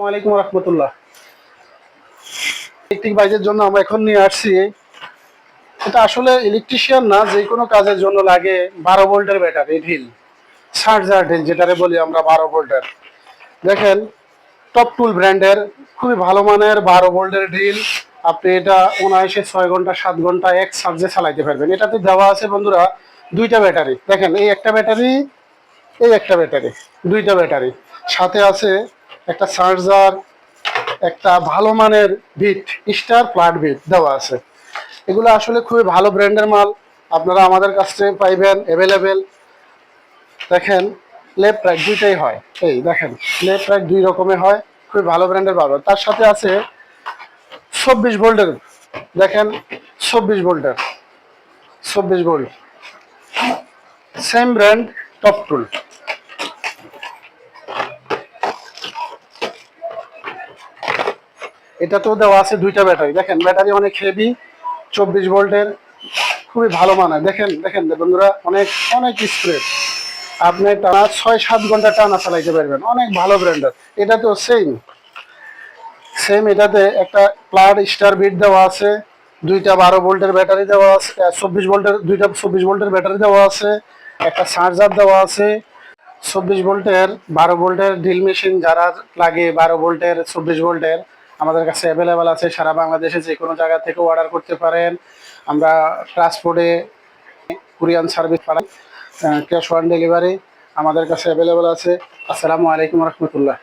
আসসালামু আলাইকুম রহমতুল্লাহ। ইলেকট্রিক বাইকের জন্য আমরা এখন নিয়ে আসছি। এটা আসলে ইলেকট্রিশিয়ান না, যে কোনো কাজের জন্য লাগে বারো ভোল্টের ব্যাটারি ঢিল চার্জার ঢিল যেটারে বলি আমরা বারো ভোল্টের। দেখেন টপ টুল ব্র্যান্ডের খুবই ভালো মানের বারো ভোল্টের ঢিল আপনি এটা উনআশি, ছয় ঘণ্টা, সাত ঘণ্টা এক চার্জে চালাইতে পারবেন। এটাতে দেওয়া আছে বন্ধুরা দুইটা ব্যাটারি দেখেন, এই একটা ব্যাটারি এই একটা ব্যাটারি দুইটা ব্যাটারি সাথে আছে একটা চার্জার একটা ভালো মানের বিট, স্টার ফ্ল্যাট বিট দেওয়া আছে। এগুলো আসলে খুবই ভালো ব্র্যান্ডের মাল। আপনারা আমাদের কাছ পাইবেন অ্যাভেলেবেল দেখেন লেফট রাইট দুইটাই হয়। এই দেখেন লেফট রাইট দুই রকমের হয়, খুবই ভালো ব্র্যান্ডের পাবেন তার সাথে আছে চব্বিশ ভোল্টের দেখেন, চব্বিশ ভোল্টের চব্বিশ volt same brand top tool এটাতেও দেওয়া আছে দুইটা ব্যাটারি। দেখেন, ব্যাটারি অনেক হেভি চব্বিশ ভোল্টের, খুবই ভালো মানের। দেখেন দেখেন বন্ধুরা, অনেক অনেক স্প্রেড। আপনি টানা ছয়, সাত ঘণ্টা টানা চালাইতে পারবেন। অনেক ভালো ব্র্যান্ডের। এটা তো সেম সেম এটাতে একটা প্লাড স্টার বিট দেওয়া আছে, দুইটা বারো ভোল্টের ব্যাটারি দেওয়া আছে চব্বিশ ভোল্টের, দুইটা চব্বিশ ভোল্টের ব্যাটারি দেওয়া আছে, একটা চার্জার দেওয়া আছে। চব্বিশ ভোল্টের, বারো ভোল্টের ড্রিল মেশিন যারা লাগে, বারো ভোল্টের, চব্বিশ ভোল্টের আমাদের কাছে অ্যাভেলেবেল আছে। সারা বাংলাদেশে যে কোনো জায়গা থেকে অর্ডার করতে পারেন। আমরা ট্রান্সপোর্টে কুরিয়ান সার্ভিস পাঠাই ক্যাশ অন ডেলিভারি আমাদের কাছে অ্যাভেলেবেল আছে। আসসালামু আলাইকুম রহমতুল্লাহ।